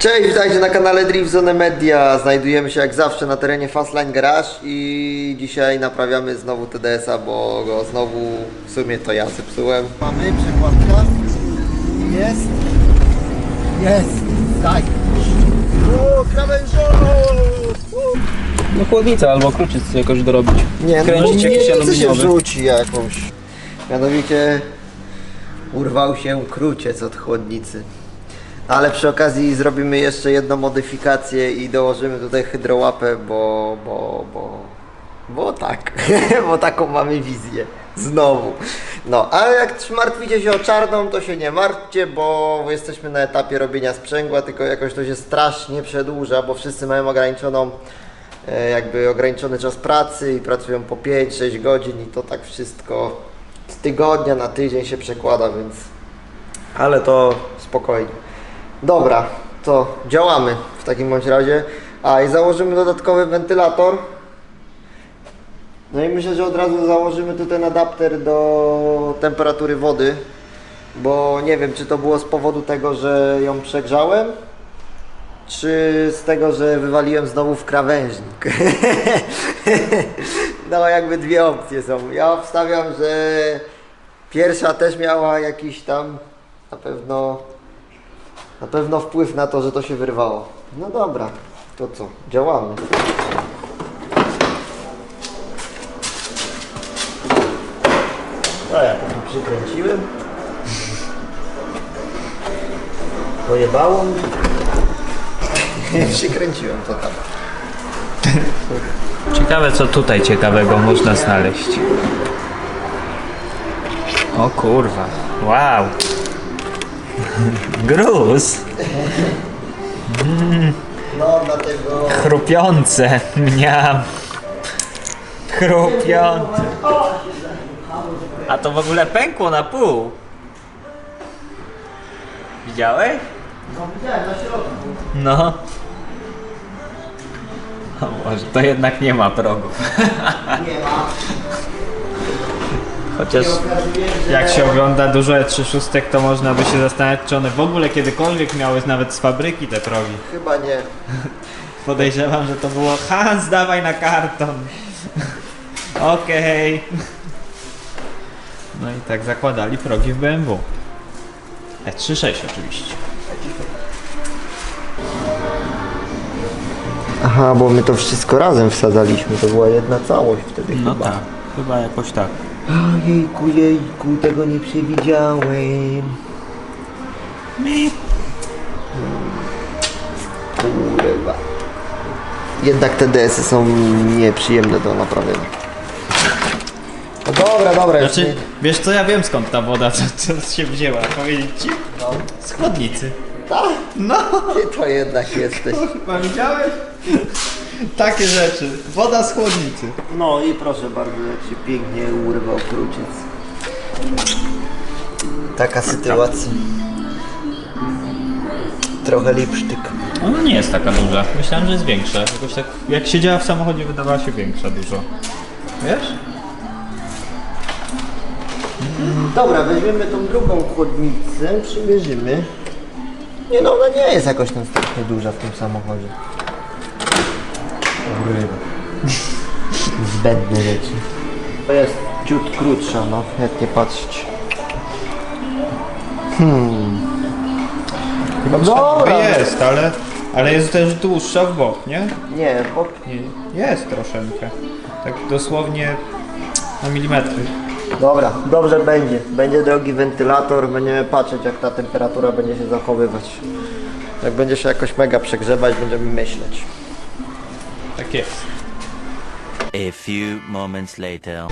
Cześć, witajcie na kanale Driftzone Media. Znajdujemy się jak zawsze na terenie Fastline Garage i dzisiaj naprawiamy znowu TDS-a, bo go znowu w sumie to ja zepsułem. Mamy przekładka. Jest. Jest. Tak. O, krawężowo! No chłodnica albo kruciec jakoś dorobić. Nie, no Kręcić nie, jakiś nie, co się aluminiowy. wrzuci jakąś. Mianowicie urwał się kruciec od chłodnicy. Ale przy okazji zrobimy jeszcze jedną modyfikację i dołożymy tutaj hydrołapę, bo, bo, bo, bo tak, bo taką mamy wizję. Znowu. No, a jak martwicie się o czarną, to się nie martwcie, bo jesteśmy na etapie robienia sprzęgła, tylko jakoś to się strasznie przedłuża, bo wszyscy mają ograniczoną e, jakby ograniczony czas pracy i pracują po 5-6 godzin i to tak wszystko z tygodnia na tydzień się przekłada, więc ale to spokojnie. Dobra, to działamy w takim bądź razie. A i założymy dodatkowy wentylator. No i myślę, że od razu założymy tu ten adapter do temperatury wody, bo nie wiem, czy to było z powodu tego, że ją przegrzałem, czy z tego, że wywaliłem znowu w krawężnik. no jakby dwie opcje są. Ja wstawiam, że pierwsza też miała jakiś tam na pewno na pewno wpływ na to, że to się wyrwało. No dobra, to co? Działamy. A ja to przykręciłem. Pojebało mnie. przykręciłem to tam. Ciekawe co tutaj ciekawego można znaleźć. O kurwa. Wow. Gruz. No dlatego... Chrupiące. Mniam. Chrupiące. A to w ogóle pękło na pół. Widziałeś? No widziałem na środku. No. O może to jednak nie ma progów. Nie ma. Chociaż jak się ogląda dużo E36, to można by się zastanawiać, czy one w ogóle kiedykolwiek miały nawet z fabryki te progi. Chyba nie. Podejrzewam, że to było Hans, dawaj na karton. Okej. No i tak zakładali progi w BMW. E36 oczywiście. Aha, bo my to wszystko razem wsadzaliśmy, to była jedna całość wtedy No chyba. tak, chyba jakoś tak. Ojejku, jejku, tego nie przewidziałem. Kurwa. Jednak te DS-y są nieprzyjemne do naprawienia. No dobra, dobra, już Znaczy, wiesz co, ja wiem skąd ta woda co, co się wzięła, powiedzieć ci? No. Z chłodnicy. Tak, No, ty to jednak jesteś. chyba widziałeś? Takie rzeczy. Woda z chłodnicy. No i proszę bardzo, jak się pięknie urwał kruciec. Taka sytuacja. Trochę lipsztyk. Ona nie jest taka duża. Myślałem, że jest większa. Jakoś tak, jak siedziała w samochodzie, wydawała się większa dużo. Wiesz? Dobra, weźmiemy tą drugą chłodnicę, przymierzymy. Nie no, ona nie jest jakoś tam strasznie duża w tym samochodzie. Urywa. Zbędne rzeczy. To jest ciut krótsza, no, jak nie patrzeć. Hmm. No dobra. Jest, ale, ale jest też dłuższa w bok, nie? Nie, bo Nie, Jest troszeczkę. Tak dosłownie na milimetry. Dobra, dobrze będzie. Będzie drogi wentylator, będziemy patrzeć jak ta temperatura będzie się zachowywać. Jak będzie się jakoś mega przegrzebać, będziemy myśleć. Tak jest. A few moments later.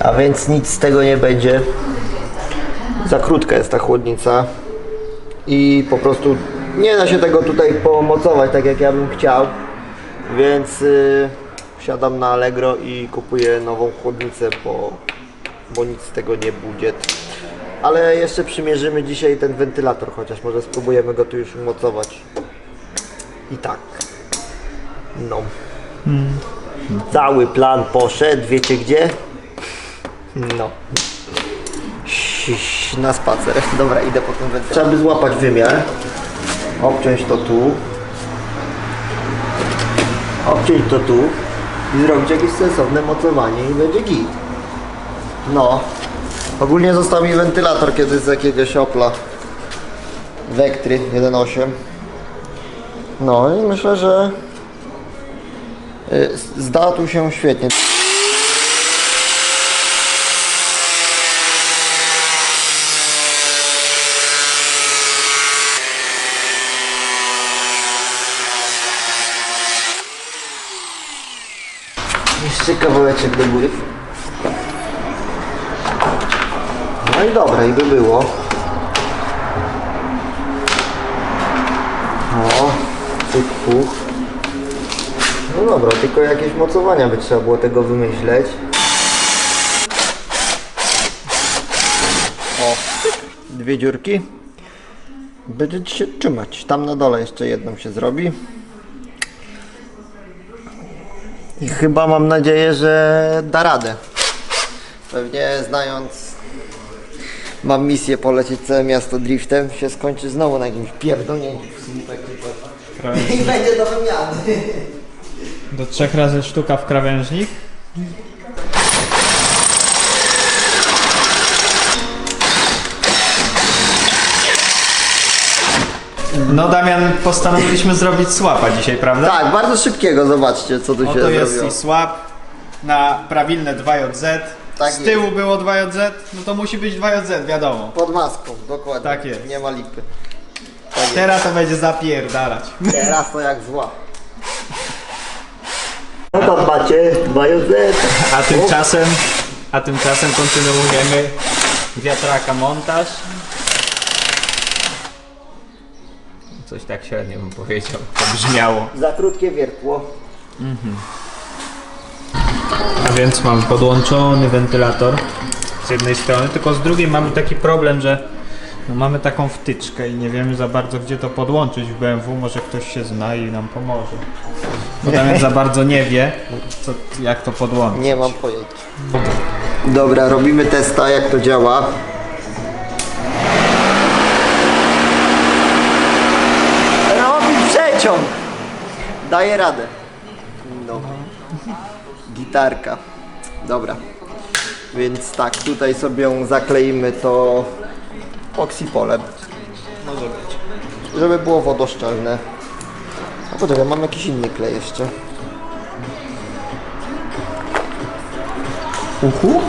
A więc nic z tego nie będzie. Za krótka jest ta chłodnica. I po prostu nie da się tego tutaj pomocować tak jak ja bym chciał. Więc yy, wsiadam na Allegro i kupuję nową chłodnicę, bo, bo nic z tego nie będzie. Ale jeszcze przymierzymy dzisiaj ten wentylator, chociaż może spróbujemy go tu już umocować. I tak. No. Cały plan poszedł, wiecie gdzie? No. Na spacer. Dobra, idę po tym wentylator. Trzeba by złapać wymiar. obciąć to tu, obciąć to tu i zrobić jakieś sensowne mocowanie i będzie git. No. Ogólnie został mi wentylator kiedyś z jakiegoś Opla. Vectry 1.8. No i myślę, że zda tu się świetnie. Jeszcze kawałeczek do góry. No i dobra, i by było. O, cyk, puch. Dobra, tylko jakieś mocowania by trzeba było tego wymyśleć. O, dwie dziurki. Będzie się trzymać. Tam na dole jeszcze jedną się zrobi. I chyba mam nadzieję, że da radę. Pewnie znając mam misję polecieć całe miasto driftem, się skończy znowu na jakimś pierdolnięciu w słupek i będzie do wymiany. Do trzech razy sztuka w krawężnik. No Damian, postanowiliśmy zrobić słapa dzisiaj, prawda? Tak, bardzo szybkiego, zobaczcie co tu się Oto jest zrobiło. i słap na prawilne 2JZ. Tak Z tyłu było 2JZ, no to musi być 2JZ, wiadomo. Pod maską, dokładnie. Tak jest. Nie ma lipy. Tak jest. Teraz to będzie zapierdalać. Teraz to jak zła. No tam macie. A tymczasem, a tymczasem kontynuujemy wiatraka montaż. Coś tak średnio bym powiedział, to brzmiało. Za krótkie wiertło. A więc mam podłączony wentylator z jednej strony, tylko z drugiej mamy taki problem, że no mamy taką wtyczkę i nie wiemy za bardzo gdzie to podłączyć w BMW, może ktoś się zna i nam pomoże. Bo za bardzo nie wie, co, jak to podłączyć. Nie mam pojęcia. Dobra, robimy testa jak to działa. Robi przeciąg. Daje radę. No. Gitarka. Dobra. Więc tak, tutaj sobie ją zakleimy to oksipolem. Może być. Żeby było wodoszczelne. A poczekaj, mam jakiś inny klej jeszcze. Uhu.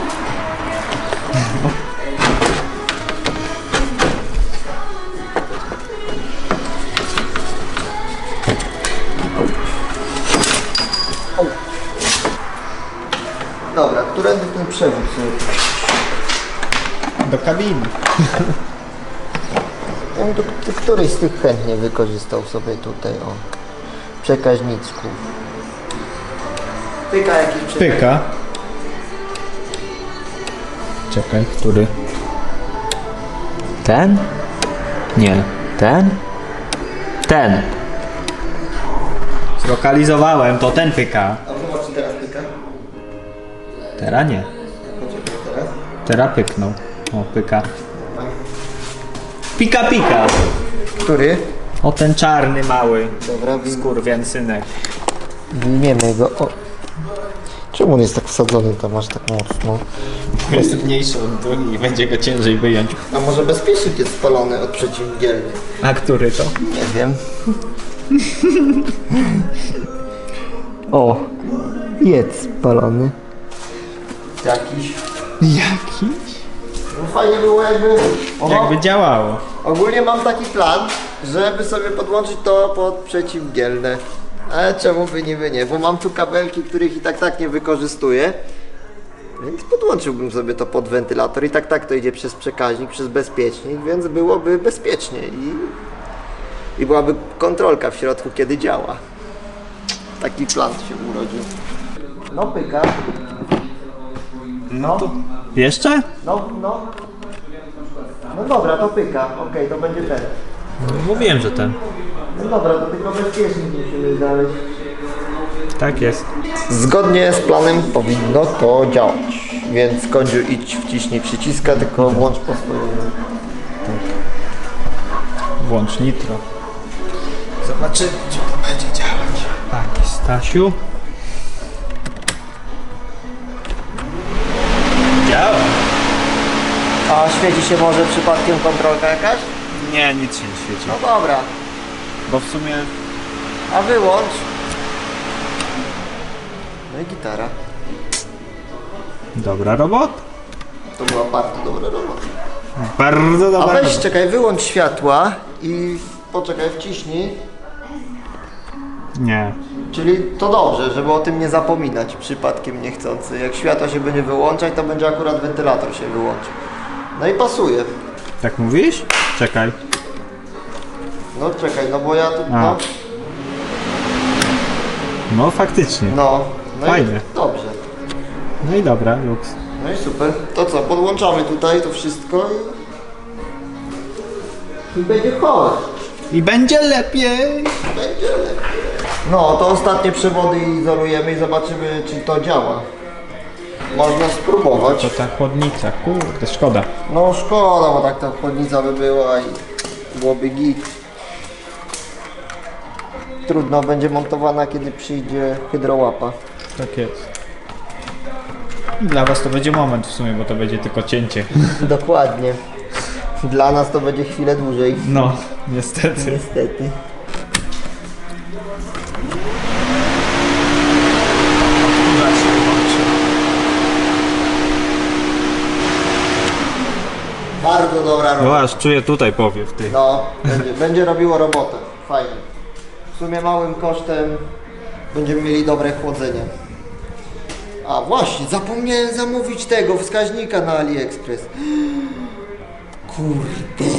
Dobra, którędy ten przewód? Do kabiny. Tu tu któryś z tych chętnie wykorzystał sobie tutaj, o. Przekaźniczków. Pyka jakiś przekaźnik. Pyka. Czekaj, który? Ten? Nie. Ten? Ten. Zlokalizowałem, to ten pyka. A czy teraz pyka. Teraz nie. Teraz. Teraz pyknął. O, pyka. Pika, pika. Który? O, ten czarny mały. Dobra, wyjm- Skurwian synek. wyjmiemy go. O. Czemu on jest tak wsadzony tam aż tak mocno? Jest mniejszy od drugi i będzie go ciężej wyjąć. A może bezpiecznik jest spalony od przeciwdzielny? A który to? Nie wiem. o, jest spalony. Jakiś. Jakiś? No fajnie było jakby... O, Jakby działało. Ogólnie mam taki plan, żeby sobie podłączyć to pod przeciwdzielne. Ale czemu by niby nie, bo mam tu kabelki, których i tak tak nie wykorzystuję. Więc podłączyłbym sobie to pod wentylator i tak tak to idzie przez przekaźnik, przez bezpiecznik, więc byłoby bezpiecznie i, i byłaby kontrolka w środku, kiedy działa. Taki plan się urodził. No pyka. No, Jeszcze? no, no. No dobra, to pyka. Okej, to będzie ten. Mówiłem, że ten. No dobra, to tylko bezpiecznik musimy znaleźć. Tak jest. Zgodnie z planem powinno to działać. Więc Kądziu idź wciśnij przyciska, tylko włącz po swojemu. Włącz nitro. Zobaczymy, czy to będzie działać. Tak, Stasiu. Świeci się może przypadkiem kontrolka jakaś? Nie, nic się nie świeci. No dobra, Bo w sumie a wyłącz. No i gitara. dobra robota. To była bardzo dobra robota. Bardzo A dobra weź, czekaj, wyłącz światła i poczekaj, wciśnij. Nie. Czyli to dobrze, żeby o tym nie zapominać przypadkiem niechcący. Jak światło się będzie wyłączać, to będzie akurat wentylator się wyłączył. No i pasuje. Tak mówisz? Czekaj. No czekaj, no bo ja tu. A. No, No faktycznie. no, no Fajnie. I dobrze. No i dobra, luks. No i super. To co, podłączamy tutaj to wszystko i. I będzie chodź. I będzie lepiej. Będzie lepiej. No, to ostatnie przewody izolujemy i zobaczymy, czy to działa. Można spróbować. To ta chłodnica, kurde, szkoda. No szkoda, bo tak ta chłodnica by była i byłoby git. Trudno będzie montowana, kiedy przyjdzie hydrołapa. Tak jest. Dla was to będzie moment w sumie, bo to będzie tylko cięcie. Dokładnie. Dla nas to będzie chwilę dłużej. No, niestety. Niestety. Dobra robota. No aż czuję tutaj powiew, ty. No, będzie, będzie robiło robotę. Fajnie. W sumie małym kosztem będziemy mieli dobre chłodzenie. A właśnie, zapomniałem zamówić tego wskaźnika na AliExpress. Kurde.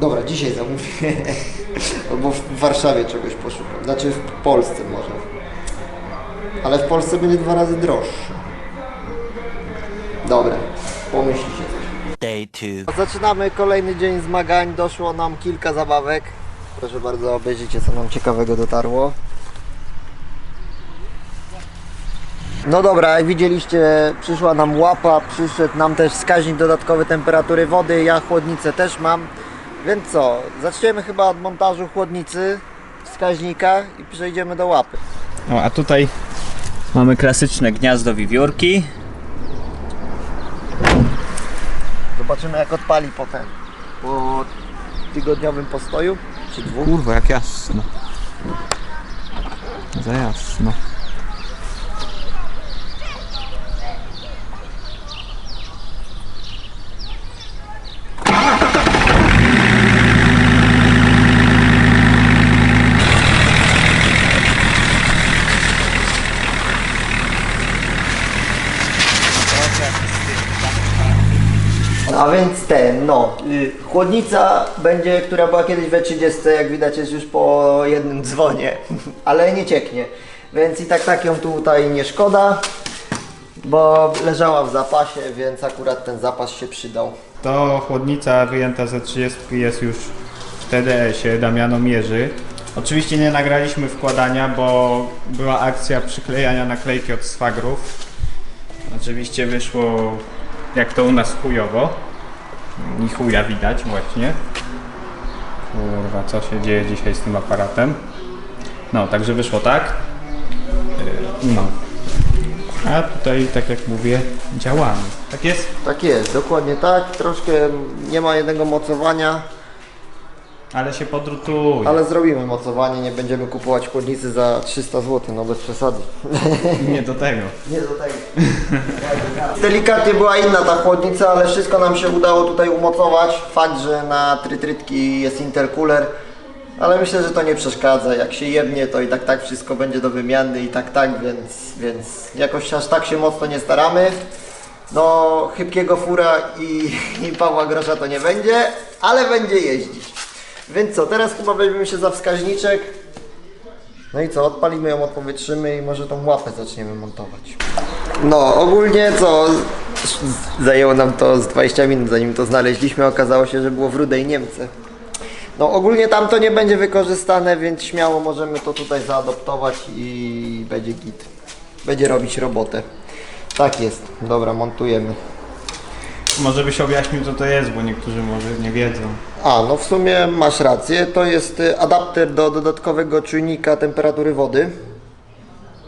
Dobra, dzisiaj zamówię. Albo w Warszawie czegoś poszukam. Znaczy w Polsce może. Ale w Polsce będzie dwa razy droższe. Day two. Zaczynamy kolejny dzień zmagań. Doszło nam kilka zabawek. Proszę bardzo, obejrzyjcie co nam ciekawego dotarło. No dobra, jak widzieliście, przyszła nam łapa, przyszedł nam też wskaźnik dodatkowy temperatury wody. Ja chłodnicę też mam. Więc co, zaczniemy chyba od montażu chłodnicy, wskaźnika i przejdziemy do łapy. O, a tutaj mamy klasyczne gniazdo wiewiórki. Zobaczymy jak odpali potem. Po tygodniowym postoju, czy dwóch. Kurwa, jak jasno. Za jasno. A więc ten, no, y, chłodnica będzie, która była kiedyś we 30, jak widać jest już po jednym dzwonie, ale nie cieknie. Więc i tak tak ją tutaj nie szkoda, bo leżała w zapasie, więc akurat ten zapas się przydał. To chłodnica wyjęta ze 30 jest już w TDS-ie Damianomierzy. Oczywiście nie nagraliśmy wkładania, bo była akcja przyklejania naklejki od swagrów. Oczywiście wyszło jak to u nas chujowo. I chuja widać właśnie. Kurwa, co się dzieje dzisiaj z tym aparatem. No, także wyszło tak. Yy, No. A tutaj, tak jak mówię, działamy. Tak jest? Tak jest, dokładnie tak, troszkę nie ma jednego mocowania, Ale się podrutuje. ale zrobimy mocowanie, nie będziemy kupować chłodnicy za 300 zł, no bez przesady. Nie do tego. Nie do tego. Delikatnie była inna ta chłodnica, ale wszystko nam się udało tutaj umocować. Fakt, że na trytrytki jest intercooler, ale myślę, że to nie przeszkadza. Jak się jebnie, to i tak tak wszystko będzie do wymiany i tak tak, więc, więc jakoś aż tak się mocno nie staramy. No, chybkiego fura i, i Pawła Grosza to nie będzie, ale będzie jeździć. Więc co, teraz chyba weźmiemy się za wskaźniczek. No i co, odpalimy ją, odpowietrzymy i może tą łapę zaczniemy montować. No, ogólnie co, zajęło nam to z 20 minut zanim to znaleźliśmy, okazało się, że było w Rudej Niemce. No ogólnie tam to nie będzie wykorzystane, więc śmiało możemy to tutaj zaadoptować i będzie git. Będzie robić robotę. Tak jest, dobra, montujemy. Może byś objaśnił co to jest, bo niektórzy może nie wiedzą. A, no w sumie masz rację. To jest y, adapter do dodatkowego czujnika temperatury wody.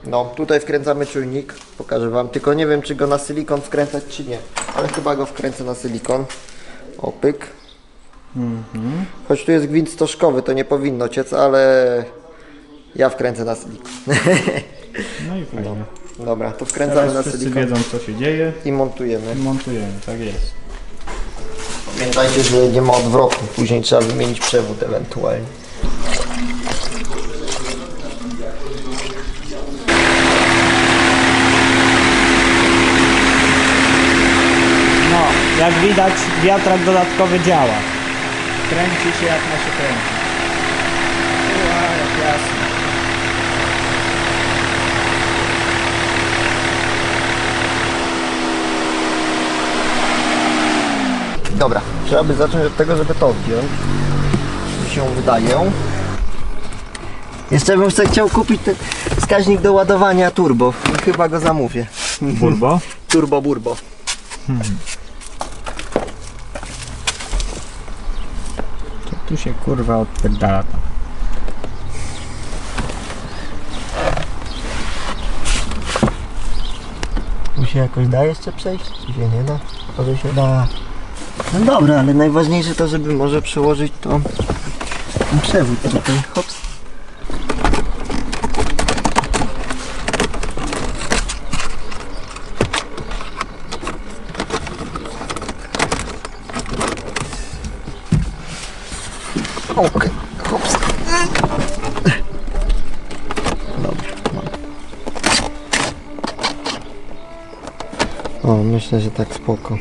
No, tutaj wkręcamy czujnik. Pokażę Wam. Tylko nie wiem, czy go na silikon wkręcać, czy nie. Ale chyba go wkręcę na silikon. Opyk. Choć tu jest gwint stożkowy, to nie powinno ciec, ale ja wkręcę na silikon. No i fajnie. Dobra, to wkręcamy Teraz na wszyscy silikon wiedzą co się dzieje i montujemy. i montujemy, tak jest. Pamiętajcie, że nie ma odwrotu. Później trzeba wymienić przewód ewentualnie. No, jak widać wiatrak dodatkowy działa. Kręci się jak ma się kręcić. Ua, jak jasno. Dobra, trzeba by zacząć od tego, żeby to odpiąć. Mi się wydaje. Jeszcze bym sobie chciał kupić ten wskaźnik do ładowania turbo. Chyba go zamówię. Burbo? Turbo burbo. Co tu się kurwa odpierdala tam? Tu się jakoś da jeszcze przejść? Czy się nie da? Może się da. No dobra, ale najważniejsze to, żeby może przełożyć to ten przewód tutaj. Hops. Spoko.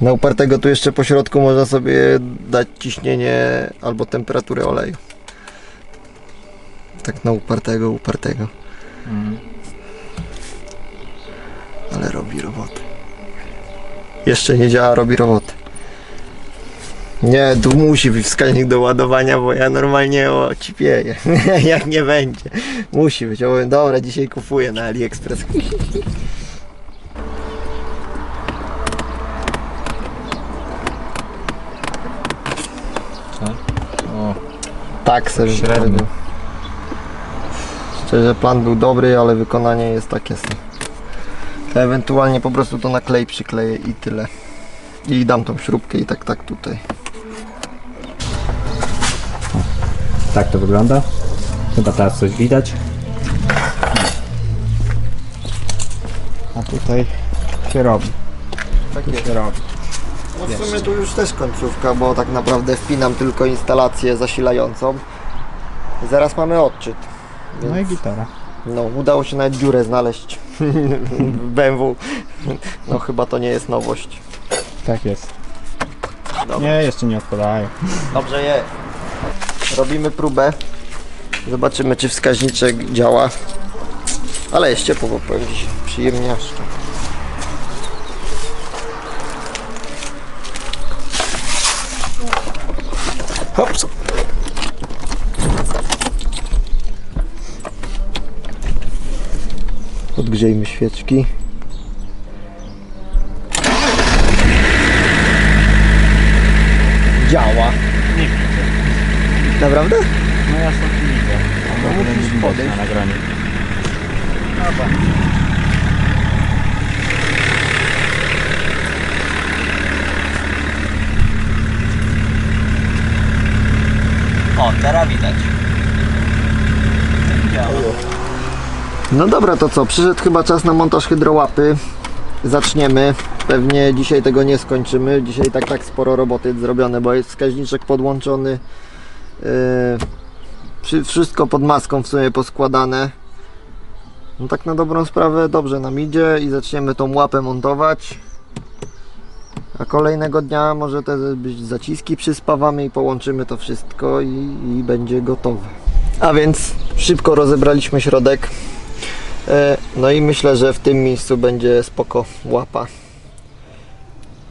Na upartego tu jeszcze po środku można sobie dać ciśnienie albo temperaturę oleju. Tak na upartego, upartego. Ale robi robotę. Jeszcze nie działa, robi robotę. Nie, tu musi być wskaźnik do ładowania, bo ja normalnie o cipieję. Jak nie będzie. Musi być. Ja powiem, dobra, dzisiaj kupuję na AliExpress. O, Tak, sobie Średnio. Szczerze, plan był dobry, ale wykonanie jest takie sobie. Ewentualnie po prostu to na klej przykleję i tyle. I dam tą śrubkę i tak, tak tutaj. tak to wygląda. Chyba teraz coś widać. A tutaj się robi. Tak się robi. No w sumie tu już też końcówka, bo tak naprawdę wpinam tylko instalację zasilającą. Zaraz mamy odczyt. No i gitara. No, udało się nawet dziurę znaleźć w BMW. No chyba to nie jest nowość. Tak jest. Dobra. Nie, jeszcze nie odpadają. Dobrze jest. Robimy próbę. Zobaczymy, czy wskaźniczek działa. Ale jest ciepło, bo powiem Ci, przyjemnie jeszcze. Podgrzejmy świeczki. Działa. Nie widzę. Naprawdę? No ja stąd nie widzę. No, musisz podejść. na nagraniu. Dobra. O, teraz widać. No dobra, to co? Przyszedł chyba czas na montaż hydrołapy. Zaczniemy. Pewnie dzisiaj tego nie skończymy. Dzisiaj tak tak sporo roboty zrobione, bo jest wskaźniczek podłączony. Yy, wszy- wszystko pod maską w sumie poskładane. No tak na dobrą sprawę dobrze nam idzie i zaczniemy tą łapę montować. A kolejnego dnia może te być zaciski przyspawamy i połączymy to wszystko i, i będzie gotowe. A więc szybko rozebraliśmy środek. E, No i myślę, że w tym miejscu będzie spoko łapa.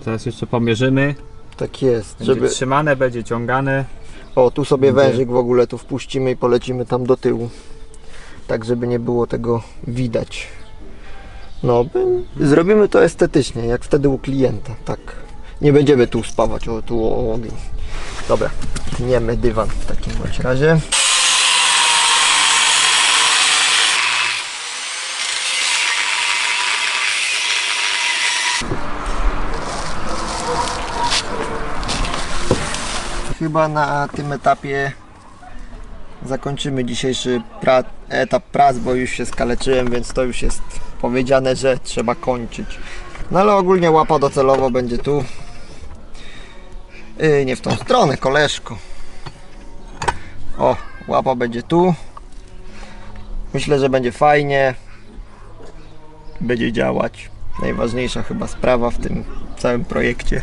Teraz jeszcze pomierzymy. Tak jest, Będzie żeby... trzymane, będzie ciągane. O, tu sobie Będzie- wężyk w ogóle tu wpuścimy i polecimy tam do tyłu. Tak, żeby nie było tego widać. No, zrobimy to estetycznie, jak wtedy u klienta, tak. Nie będziemy tu spawać, o tu o ogień. Dobra, tniemy dywan w takim razie. Chyba na tym etapie zakończymy dzisiejszy pra- etap prac, bo już się skaleczyłem, więc to już jest powiedziane, że trzeba kończyć. No ale ogólnie łapa docelowo będzie tu. Yy, nie w tą stronę, koleżko. O, łapa będzie tu. Myślę, że będzie fajnie. Będzie działać. Najważniejsza chyba sprawa w tym całym projekcie.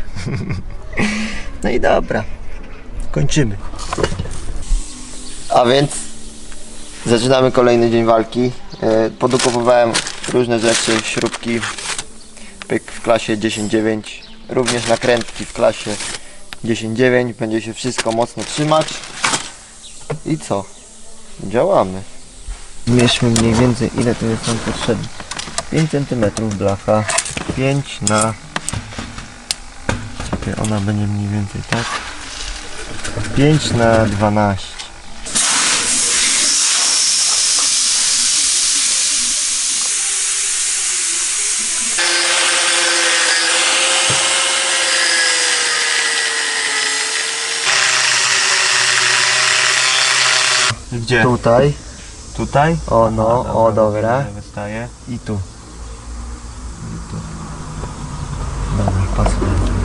no i dobra. Kończymy. A więc zaczynamy kolejny dzień walki. E, Podukowywałem różne rzeczy, śrubki, pyk w klasie 10.9, również nakrętki w klasie 10.9. Będzie się wszystko mocno trzymać. I co? Działamy. Zmierzmy mniej więcej ile tu jest nam potrzebne. 5 cm blacha, 5 na... Czekaj, ona będzie mniej więcej tak. 5 na 12. Gdzie? Tutaj Tutaj? O, no, o, dobra. Wystaje. i tu. I tu. Dobra, pasuje.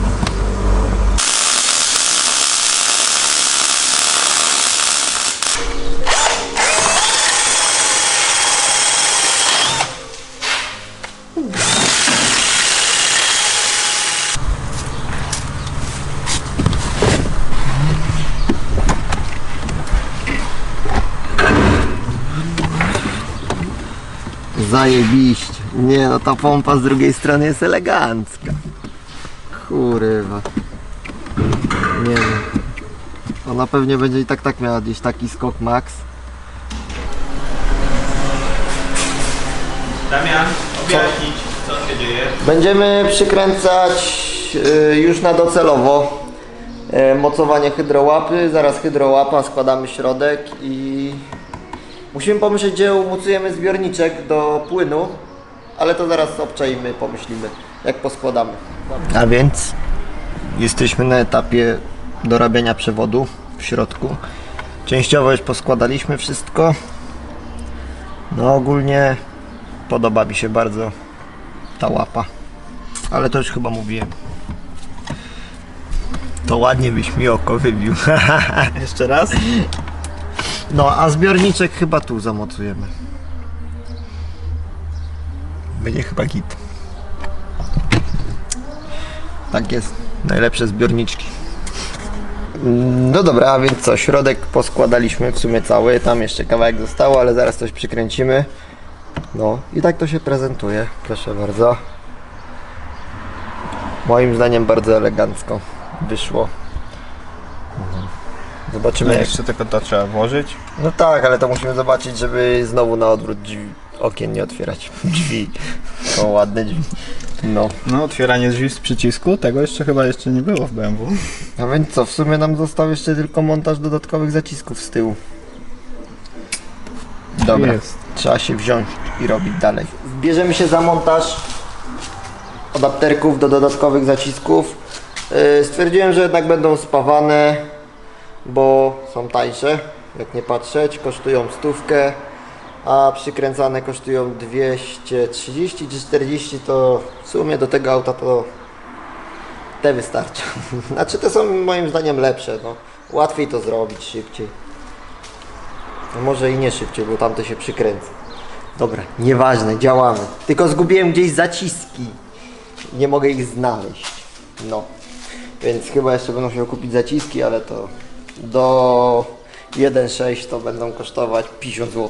Zajebiście. Nie no, ta pompa z drugiej strony jest elegancka. Kurwa. Nie no. Ona pewnie będzie i tak tak miała gdzieś taki skok max. Damian, objaśnić co się dzieje. Będziemy przykręcać y, już na docelowo y, mocowanie hydrołapy, zaraz hydrołapa, składamy środek i musimy pomyśleć gdzie umocujemy zbiorniczek do płynu, ale to zaraz obczajmy, pomyślimy jak poskładamy. A więc jesteśmy na etapie dorabiania przewodu w środku. Częściowo już poskładaliśmy wszystko. No ogólnie podoba mi się bardzo ta łapa. Ale to już chyba mówiłem. To ładnie byś mi oko wybił. Jeszcze raz? No, a zbiorniczek chyba tu zamocujemy. Będzie chyba git. Tak jest. Najlepsze zbiorniczki. No dobra, a więc co, środek poskładaliśmy w sumie cały, tam jeszcze kawałek zostało, ale zaraz coś przykręcimy. No i tak to się prezentuje, proszę bardzo. Moim zdaniem bardzo elegancko wyszło. Zobaczymy jak jeszcze tylko to trzeba włożyć. no tak, ale to musimy zobaczyć, żeby znowu na odwrót drzwi, okien nie otwierać. Drzwi. To ładne drzwi. No. No, otwieranie drzwi z przycisku, tego jeszcze chyba jeszcze nie było w BMW. A więc co, w sumie nam został jeszcze tylko montaż dodatkowych zacisków z tyłu. Dobra, Jest. trzeba się wziąć i robić dalej. Bierzemy się za montaż adapterków do dodatkowych zacisków. Yy, Stwierdziłem, że jednak będą spawane, bo są tańsze, jak nie patrzeć, kosztują stówkę, a przykręcane kosztują 230 czy 40, to w sumie do tego auta to te wystarczą. Znaczy te są moim zdaniem lepsze, no. Łatwiej to zrobić, szybciej. No może i nie szybciej, bo tamte się przykręca. Dobra, nieważne, działamy. Tylko zgubiłem gdzieś zaciski. Nie mogę ich znaleźć. No. Więc chyba jeszcze będę musiał kupić zaciski, ale to do 1.6 to będą kosztować 50 zł.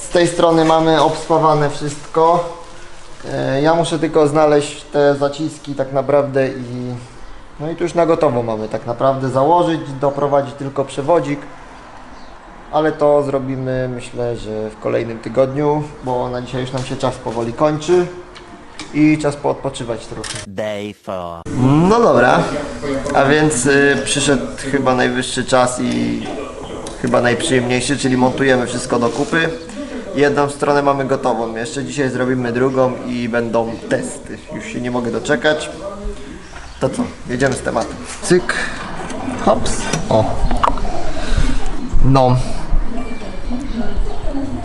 Z tej strony mamy obspawane wszystko. E, Ja muszę tylko znaleźć te zaciski tak naprawdę i no i tu już na gotowo mamy tak naprawdę założyć, doprowadzić tylko przewodzik. Ale to zrobimy myślę, że w kolejnym tygodniu, bo na dzisiaj już nam się czas powoli kończy i czas poodpoczywać trochę. Day 4. No dobra, a więc y, przyszedł chyba najwyższy czas i chyba najprzyjemniejszy, czyli montujemy wszystko do kupy. Jedną stronę mamy gotową, jeszcze dzisiaj zrobimy drugą i będą testy. Już się nie mogę doczekać. To co, jedziemy z tematem. Cyk, hops, o. No.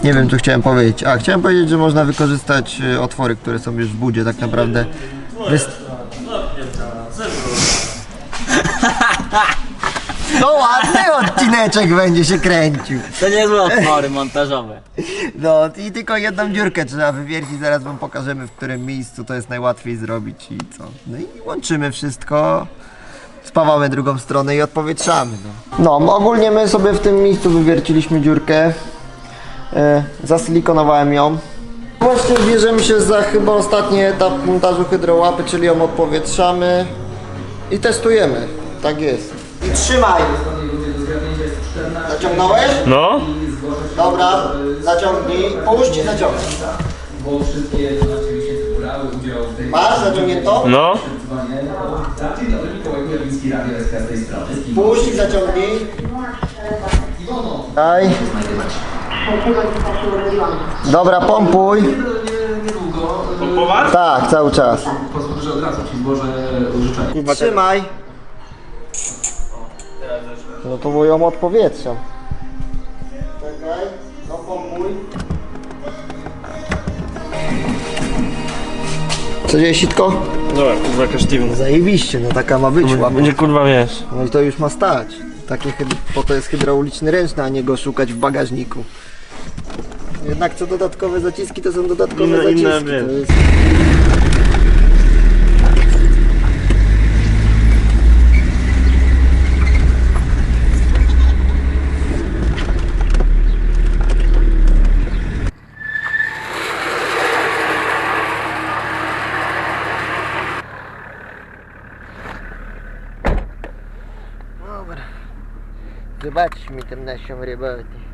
Nie wiem, co chciałem powiedzieć. A, chciałem powiedzieć, że można wykorzystać y, otwory, które są już w budzie, tak naprawdę. Wyst- No ładny odcineczek będzie się kręcił. To niezłe otwory montażowe. No i tylko jedną dziurkę trzeba wywiercić, zaraz wam pokażemy w którym miejscu to jest najłatwiej zrobić i co. No i łączymy wszystko, spawamy drugą stronę i odpowietrzamy. No, no ogólnie my sobie w tym miejscu wywierciliśmy dziurkę, e, zasilikonowałem ją. Właśnie bierzemy się za chyba ostatni etap montażu hydrołapy, czyli ją odpowietrzamy i testujemy. Tak jest. I trzymaj! Zaciągnąłeś? No, Dobra, zaciągnij, puść i zaciągnij. bo wszystkie oczywiście brały udział w tej Masz zaciągnięto? no. Dzień dobry, Mikołaj Kujawiński, Radio SK z tej strony. Puść i zaciągnij. Daj. Dobra, pompuj. Pompować? Tak, cały czas. Pozwól, że od razu Ci złożę życzenia. Trzymaj. No to ją odpowietrzam. Czekaj, no pompuj. Co dzieje sitko? Dobra, kurwa jaka sztywna. Zajebiście, no taka ma być łapa. Będzie kurwa wiesz. No i to już ma stać. Takie hyd- po to jest hydrauliczny ręczny, a nie go szukać w bagażniku. Jednak co dodatkowe zaciski, to są dodatkowe Inne- zaciski. inne, to jest... Zobaczmy tam naszą robotę.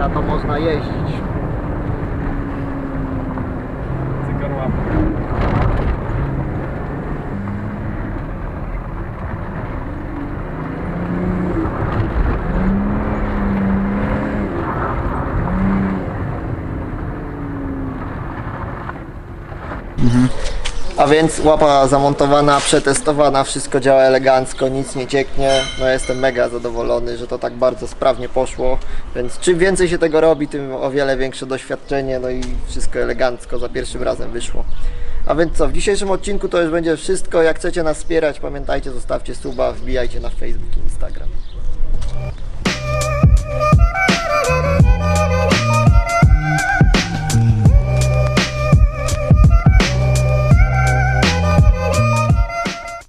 Teraz to można jeździć. A więc łapa zamontowana, przetestowana, wszystko działa elegancko, nic nie cieknie. No jestem mega zadowolony, że to tak bardzo sprawnie poszło. Więc czym więcej się tego robi, tym o wiele większe doświadczenie, no i wszystko elegancko za pierwszym razem wyszło. A więc co, w dzisiejszym odcinku to już będzie wszystko. Jak chcecie nas wspierać, pamiętajcie, zostawcie suba, wbijajcie na Facebook i Instagram.